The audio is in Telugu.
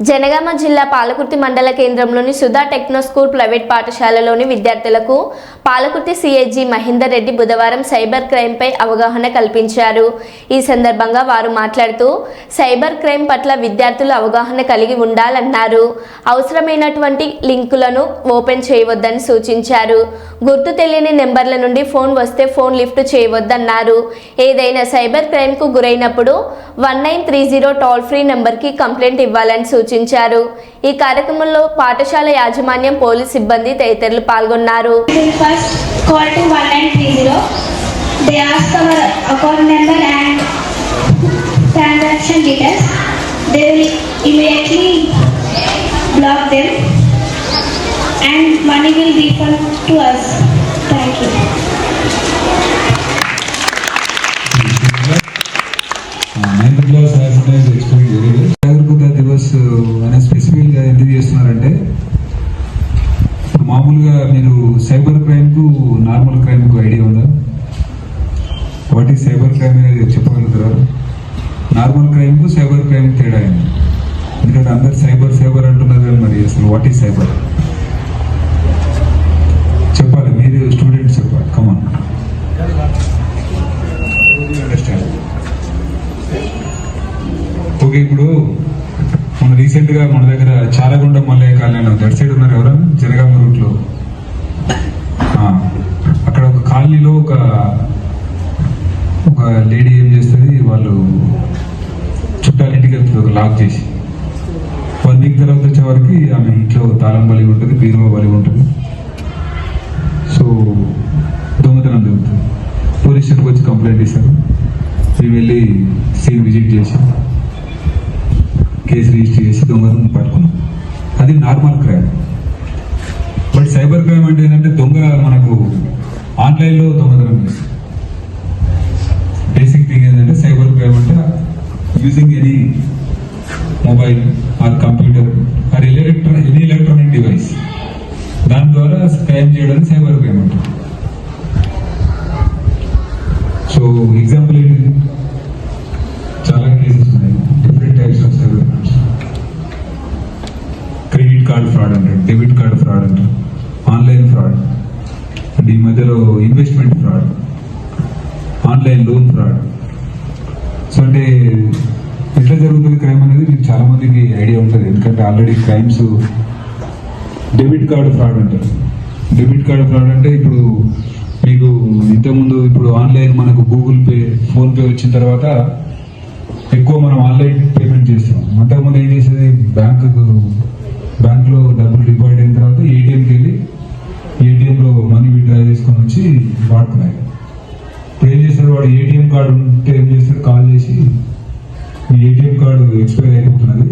జనగామ జిల్లా పాలకుర్తి మండల కేంద్రంలోని సుధా టెక్నో స్కూల్ ప్రైవేట్ పాఠశాలలోని విద్యార్థులకు పాలకుర్తి సిఐజీ మహేందర్ రెడ్డి బుధవారం సైబర్ క్రైమ్పై అవగాహన కల్పించారు. ఈ సందర్భంగా వారు మాట్లాడుతూ సైబర్ క్రైమ్ పట్ల విద్యార్థులు అవగాహన కలిగి ఉండాలన్నారు. అవసరమైనటువంటి లింకులను ఓపెన్ చేయవద్దని సూచించారు. గుర్తు తెలియని నెంబర్ల నుండి ఫోన్ వస్తే ఫోన్ లిఫ్ట్ చేయవద్దన్నారు. ఏదైనా సైబర్ క్రైమ్కు గురైనప్పుడు one nine three zero toll free నెంబర్కి కంప్లైంట్ ఇవ్వాలని సూచించారు సూచించారు ఈ కార్యక్రమంలో పాఠశాల యాజమాన్యం పోలీస్ సిబ్బంది తదితరులు పాల్గొన్నారు Block them and money will be to us. Thank you. స్పెసిఫిక్గా ఎందుకు చేస్తున్నారంటే మామూలుగా మీరు సైబర్ క్రైమ్కు నార్మల్ క్రైమ్కు ఐడియా ఉందా? వాట్ ఈ సైబర్ క్రైమ్ అనేది చెప్పగలుగుతారా? నార్మల్ క్రైమ్కు సైబర్ క్రైమ్ తేడా అయింది ఎందుకంటే అందరు సైబర్ సైబర్ అంటున్నారు కానీ మరి అసలు వాట్ ఈ సైబర్ చెప్పాలి మీరు స్టూడెంట్ చెప్పాలి కమాన్ అండర్స్టాండ్ ఓకే ఇప్పుడు రీసెంట్గా మన దగ్గర చాలగుండ మల్లయ్య కాలనీలో దట్ సైడ్ ఉన్నారు. ఎవరన్నా జనగామ రూట్లో. అక్కడ ఒక కాలనీలో ఒక ఒక లేడీ ఏం చేస్తుంది? వాళ్ళు చుట్టాల ఇంటికి వెళ్తుంది ఒక లాక్ చేసి. వన్ వీక్ తర్వాత వచ్చే వరకు ఆమె ఇంట్లో తాళం బలి ఉంటుంది బీరువా బలి ఉంటుంది. సో దొంగతనం జరుగుతుంది. పోలీస్ స్టేషన్కి వచ్చి కంప్లైంట్ ఇస్తారు. మేము వెళ్ళి సీన్ విజిట్ చేసాం కేసు రిజిస్టర్ చేసి పట్టుకున్నాం. అది normal crime. But cyber crime అంటే ఏంటంటే దొంగ మనకు ఆన్లైన్లో దొంగతనం చేస్తుంది. బేసిక్ థింగ్ ఏంటంటే సైబర్ క్రైమ్ అంటే using any mobile or computer or electra any electronic device దాని ద్వారా క్రైమ్ చేయడానికి సైబర్ క్రైమ్ అంటారు సో ఎగ్జాంపుల్ ఫ్రాడ్ అంటారు డెబిట్ కార్డ్ ఫ్రాడ్ అంటారు ఆన్లైన్ ఫ్రాడ్ అండ్ ఈ మధ్యలో investment fraud online loan fraud so అంటే ఎట్లా జరుగుతుంది క్రైమ్ అనేది మీకు చాలా మందికి ఐడియా ఉంటుంది. ఎందుకంటే already crimes debit card fraud అంటారు డెబిట్ కార్డు ఫ్రాడ్ అంటే ఇప్పుడు మీకు ఇంతకుముందు ఇప్పుడు ఆన్లైన్ మనకు గూగుల్ పే ఫోన్పే వచ్చిన తర్వాత ఎక్కువ మనం ఆన్లైన్ పేమెంట్ చేస్తాం అంతకుముందు ఏం చేసేది? బ్యాంకు బ్యాంక్లో డబ్బులు డిపాజిట్ అయిన తర్వాత ఏటీఎంకి వెళ్ళి ఏటీఎంలో మనీ విత్డ్రా చేసుకొని వచ్చి వాడుతున్నాయి. ఇప్పుడు ఏం చేస్తాడు వాడు? ఏటీఎం కార్డు ఉంటే ఏం చేస్తాడు కాల్ చేసి మీ ఏటీఎం కార్డు ఎక్స్పైర్ అయిపోతున్నది.